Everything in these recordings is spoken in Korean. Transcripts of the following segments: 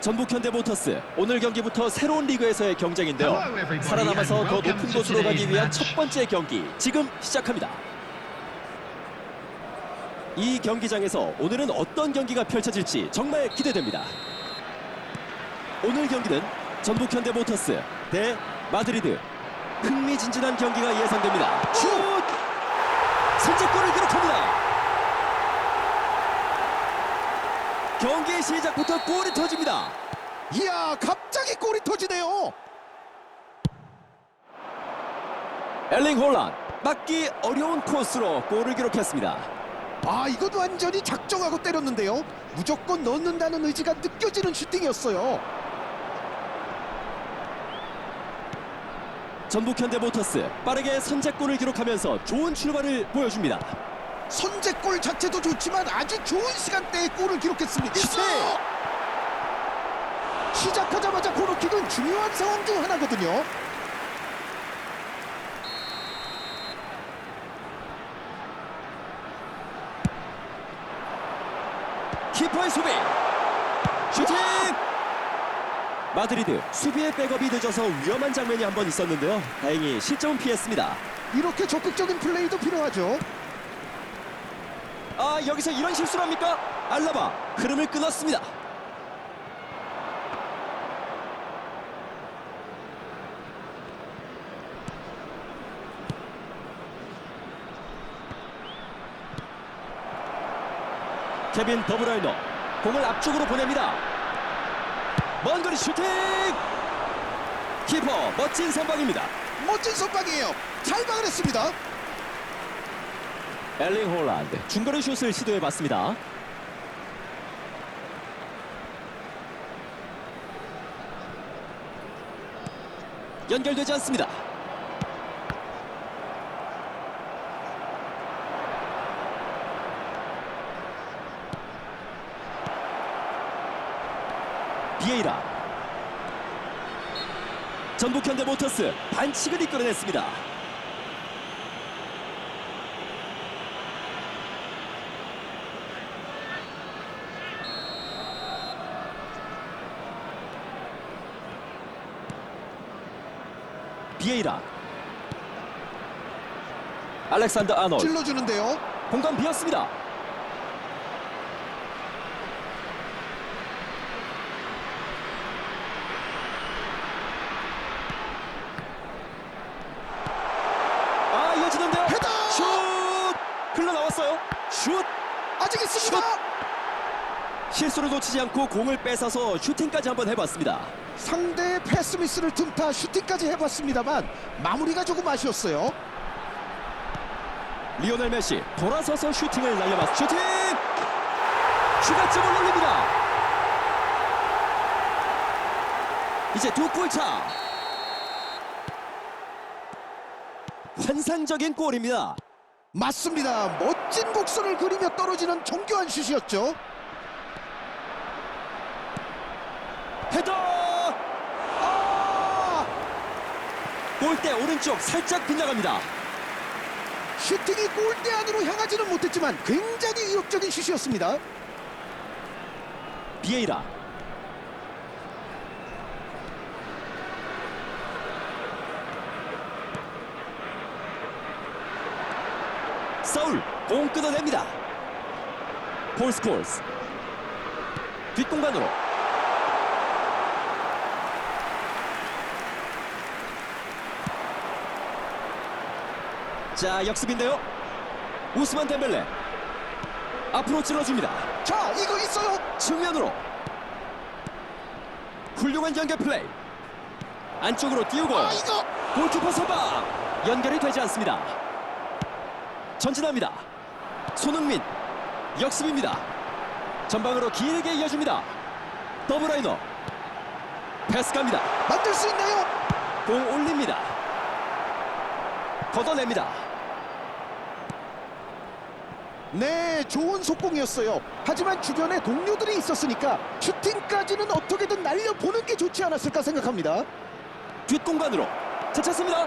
전북 현대모터스 오늘 경기부터 새로운 리그에서의 경쟁인데요. 살아남아서 더 높은 곳으로 가기 위한 첫 번째 경기 지금 시작합니다. 이 경기장에서 오늘은 어떤 경기가 펼쳐질지 정말 기대됩니다. 오늘 경기는 전북 현대모터스 대 마드리드 흥미진진한 경기가 예상됩니다. 슛! 선제골을 기록합니다. 경기 시작부터 골이 터집니다. 이야 갑자기 골이 터지네요 엘링 홀란 막기 어려운 코스로 골을 기록했습니다. 아 이건 완전히 작정하고 때렸는데요 무조건 넣는다는 의지가 느껴지는 슈팅이었어요 전북 현대모터스 빠르게 선제골을 기록하면서 좋은 출발을 보여줍니다. 선제골 자체도 좋지만 아주 좋은 시간대에 골을 기록했습니다. 슈팅! 시작하자마자 코너킥은 중요한 상황 중 하나거든요. 키퍼의 수비. 슈팅! 마드리드 수비의 백업이 늦어서 위험한 장면이 한 번 있었는데요. 다행히 실점은 피했습니다. 이렇게 적극적인 플레이도 필요하죠 아 여기서 이런 실수를 합니까? 알라바 흐름을 끊었습니다. 케빈 더브라이너 공을 앞쪽으로 보냅니다. 먼 거리 슈팅! 키퍼 멋진 선방입니다. 멋진 선방이에요. 잘 막아냈습니다 엘링 홀란드 중거리 슛을 시도해봤습니다. 연결되지 않습니다. 비에이라 전북 현대모터스 반칙을 이끌어냈습니다. 비에이라. 알렉산더 아놀. 찔러주는데요. 공간 비었습니다 아 이어지는데요 헤더! 슛 흘러나왔어요 슛 아직 있습니다 실수를 놓치지 않고 공을 뺏어서 슈팅까지 한번 해봤습니다. 상대의 패스 미스를 틈타 슈팅까지 해봤습니다만 마무리가 조금 아쉬웠어요. 리오넬 메시 돌아서서 슈팅을 날려봤 슈팅! 추가점을 올립니다. 이제 두 골차. 환상적인 골입니다. 맞습니다. 멋진 곡선을 그리며 떨어지는 정교한 슛이었죠 헤더! 아! 골대 오른쪽 살짝 빗나갑니다. 슈팅이 골대 안으로 향하지는 못했지만 굉장히 위협적인 슛이었습니다. 비에이라. 서울 공 끊어냅니다. 폴 스콜스. 뒷공간으로 자 역습인데요. 우스만 덴벨레 앞으로 찔러줍니다. 자 이거 있어요. 측면으로. 훌륭한 연결 플레이. 안쪽으로 띄우고 아 이거! 골키퍼 선방! 연결이 되지 않습니다. 전진합니다. 손흥민 역습입니다. 전방으로 길게 이어줍니다. 더블라이너. 패스 갑니다. 만들 수 있나요? 공 올립니다. 걷어냅니다 네 좋은 속공이었어요. 하지만 주변에 동료들이 있었으니까 슈팅까지는 어떻게든 날려보는 게 좋지 않았을까 생각합니다. 뒷공간으로 제쳤습니다.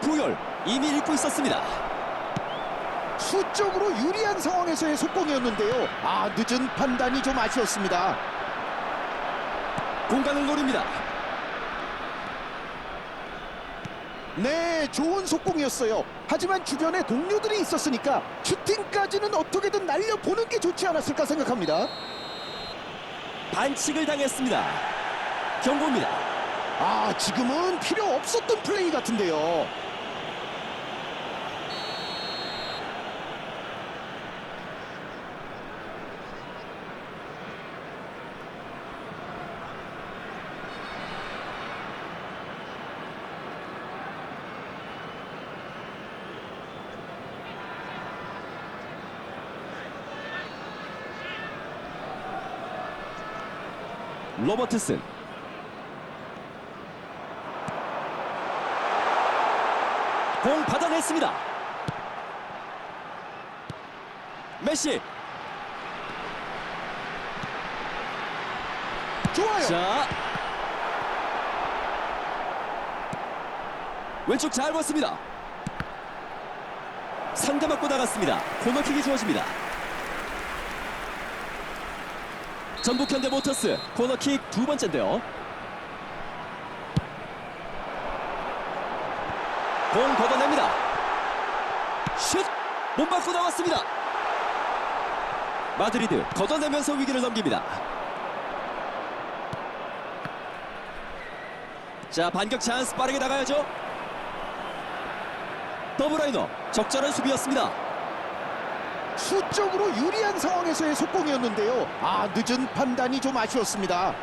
부열 이미 읽고 있었습니다. 수적으로 유리한 상황에서의 속공이었는데요. 아 늦은 판단이 좀 아쉬웠습니다. 공간을 노립니다. 네, 좋은 속공이었어요. 하지만 주변에 동료들이 있었으니까 슈팅까지는 어떻게든 날려보는 게 좋지 않았을까 생각합니다. 반칙을 당했습니다. 경고입니다. 아, 지금은 필요 없었던 플레이 같은데요. 로버트슨 공 받아냈습니다. 메시 좋아요. 자 왼쪽 잘 봤습니다. 상대 맞고 나갔습니다. 코너킥이 주어집니다. 전북 현대 모터스 코너킥 두 번째인데요. 공 걷어냅니다. 슛! 못 맞고 나왔습니다. 마드리드 걷어내면서 위기를 넘깁니다. 자 반격 찬스 빠르게 나가야죠. 더블라이너 적절한 수비였습니다. 수적으로 유리한 상황에서의 속공이었는데요. 아, 늦은 판단이 좀 아쉬웠습니다.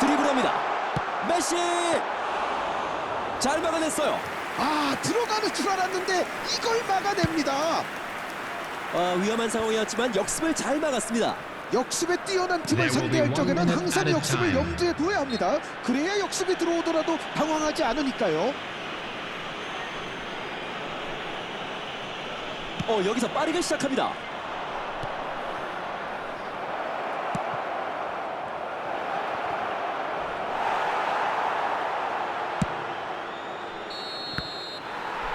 드리블합니다. 메시 잘 막아냈어요. 아, 들어가는 줄 알았는데 이걸 막아냅니다. 아, 위험한 상황이었지만 역습을 잘 막았습니다. 역습에 뛰어난 팀을 상대할 적에는 항상 역습을 time. 염두에 둬야 합니다. 그래야 역습이 들어오더라도 당황하지 않으니까요. 어 여기서 빠르게 시작합니다.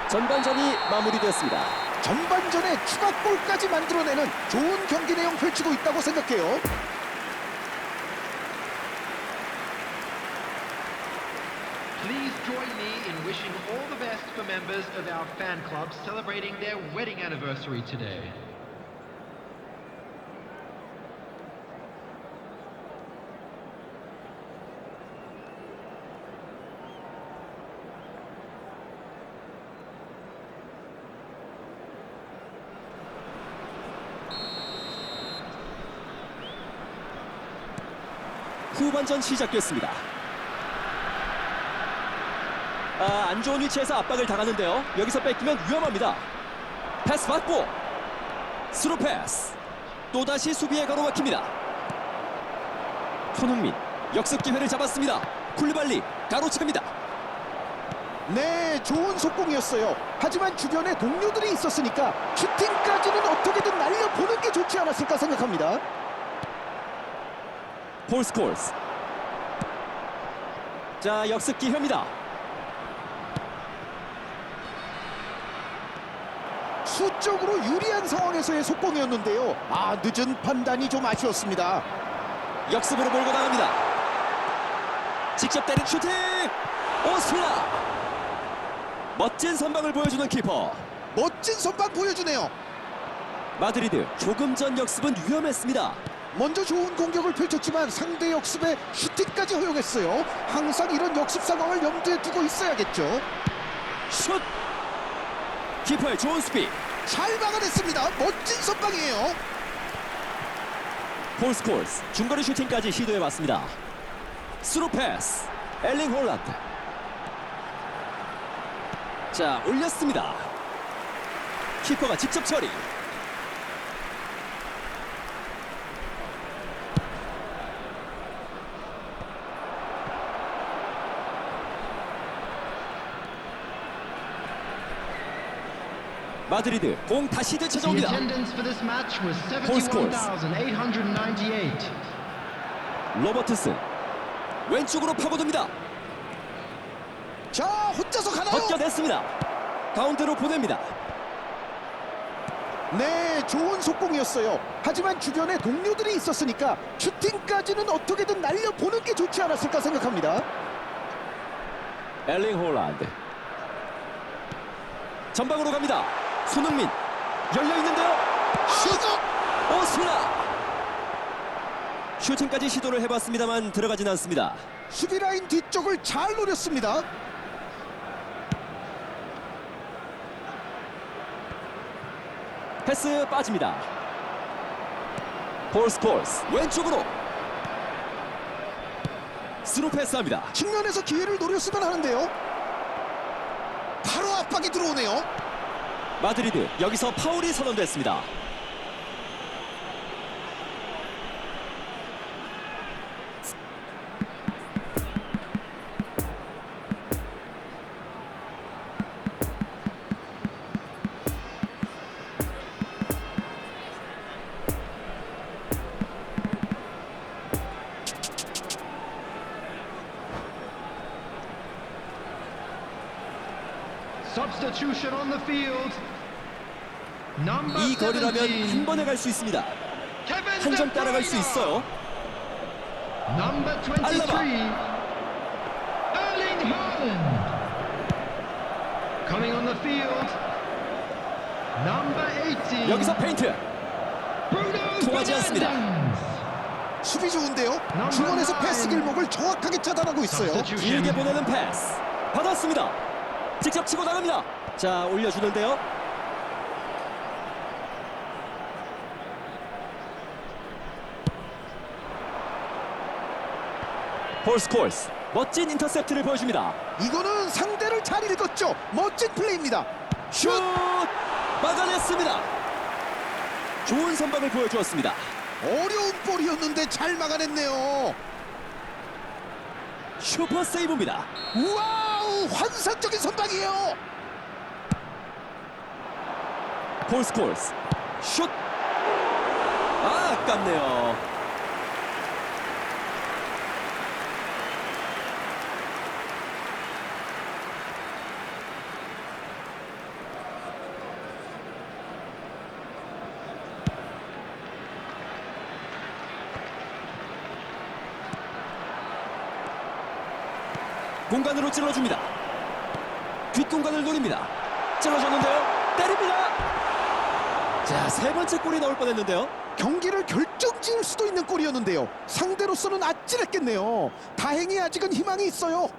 전반전이 마무리됐습니다. 전반전에 추가골까지 만들어내는 좋은 경기 내용 펼치고 있다고 생각해요. Please join me in wishing all the best for members of our fan club celebrating their wedding anniversary today. 후반전 시작됐습니다. 아, 안 좋은 위치에서 압박을 당하는데요. 여기서 뺏기면 위험합니다. 패스 받고 스루 패스. 또다시 수비에 가로막힙니다. 손흥민 역습 기회를 잡았습니다. 쿨리발리 가로챕니다. 네, 좋은 속공이었어요. 하지만 주변에 동료들이 있었으니까 슈팅까지는 어떻게든 날려보는 게 좋지 않았을까 생각합니다. 폴 스콜스. 자, 역습 기회입니다. 수적으로 유리한 상황에서의 속공이었는데요. 아, 늦은 판단이 좀 아쉬웠습니다. 역습으로 몰고 나갑니다. 직접 때린 슈팅! 오스라! 멋진 선방을 보여주는 키퍼. 멋진 선방 보여주네요. 마드리드 조금 전 역습은 위험했습니다. 먼저 좋은 공격을 펼쳤지만 상대 역습에 슈팅까지 허용했어요. 항상 이런 역습 상황을 염두에 두고 있어야겠죠. 슛! 키퍼의 좋은 수비. 잘 막아냈습니다. 멋진 선방이에요. 폴 스 콜스 중거리 슈팅까지 시도해봤습니다. 스루 패스. 엘링 홀란드. 자, 올렸습니다. 키퍼가 직접 처리. 마드리드 공 다시 되찾아옵니다. 71,898. 로버트슨 왼쪽으로 파고듭니다. 자, 혼자서 가나요? 벗겨냈습니다. 가운데로 보냅니다. 네, 좋은 속공이었어요. 하지만 주변에 동료들이 있었으니까 슈팅까지는 어떻게든 날려보는 게 좋지 않았을까 생각합니다. 엘링 홀란드 전방으로 갑니다 손흥민 열려 있는데요 슛 오스나 슈팅까지 시도를 해봤습니다만 들어가진 않습니다 수비 라인 뒤쪽을 잘 노렸습니다. 패스 빠집니다 폴 스콜스 왼쪽으로 스루 패스합니다 측면에서 기회를 노렸으면 하는데요. 바로 압박이 들어오네요. 마드리드 여기서 파울이 선언됐습니다 Substitution on the field. 이 거리라면 17. 한 번에 갈 수 있습니다 한 점 따라갈 수. 있어요 Number 23. 알라바. Erling Haaland. Coming on the field. Number 18. 여기서 페인트 통하지 않습니다. 수비 좋은데요. 중원에서 패스 길목을 정확하게 차단하고 있어요. 길게 보내는 패스 받았습니다 직접 치고 나갑니다 자 올려주는데요 폴 스콜스. 멋진 인터셉트를 보여줍니다. 이거는 상대를 잘 읽었죠. 멋진 플레이입니다. 슛! 막아냈습니다. 좋은 선방을 보여주었습니다. 어려운 볼이었는데 잘 막아냈네요. 슈퍼 세이브입니다. 와우, 환상적인 선방이에요. 폴 스콜스. 슛! 아, 아깝네요 공간으로 찔러줍니다 뒷공간을 노립니다 찔러줬는데요 때립니다 자 세 번째 골이 나올 뻔했는데요 경기를 결정지을 수도 있는 골이었는데요. 상대로서는 아찔했겠네요. 다행히 아직은 희망이 있어요.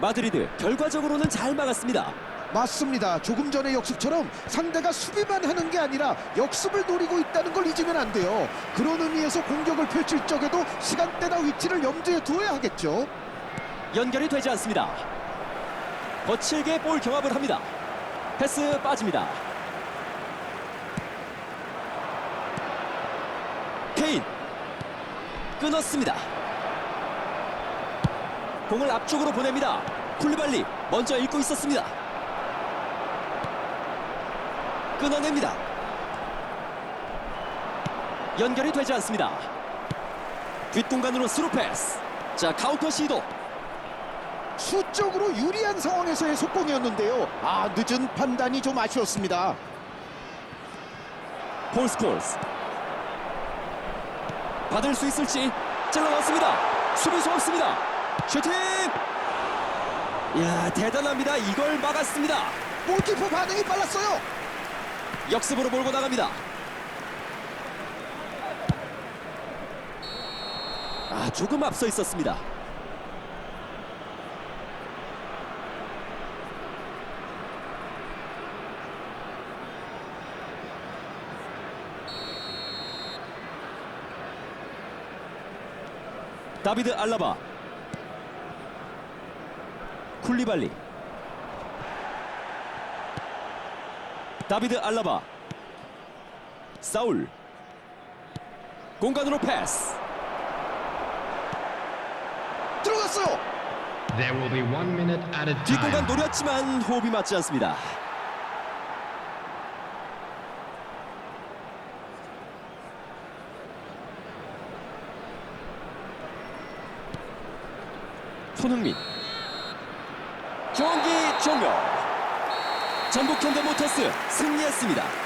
마드리드 결과적으로는 잘 막았습니다 맞습니다. 조금 전의 역습처럼 상대가 수비만 하는 게 아니라 역습을 노리고 있다는 걸 잊으면 안 돼요. 그런 의미에서 공격을 펼칠 적에도 시간대나 위치를 염두에 두어야 하겠죠. 연결이 되지 않습니다. 거칠게 볼 경합을 합니다. 패스 빠집니다. 케인 끊었습니다. 공을 앞쪽으로 보냅니다. 쿨리발리 먼저 읽고 있었습니다. 끊어냅니다. 연결이 되지 않습니다. 뒷공간으로 스루 패스. 자 카운터 시도 수적으로 유리한 상황에서의 속공이었는데요. 아, 늦은 판단이 좀 아쉬웠습니다. 폴 스콜스. 받을 수 있을지 찔러 넣습니다. 수비수 없습니다. 슈팅! 이야 대단합니다. 이걸 막았습니다. 골키퍼 반응이 빨랐어요. 역습으로 몰고 나갑니다. 아 조금 앞서 있었습니다 다비드 알라바. 쿨리발리. 다비드 알라바. 사울. 공간으로 패스. 들어갔어요. 뒷공간. 노렸지만 호흡이 맞지 않습니다 손흥민. 경기 종료. 전북 현대모터스 승리했습니다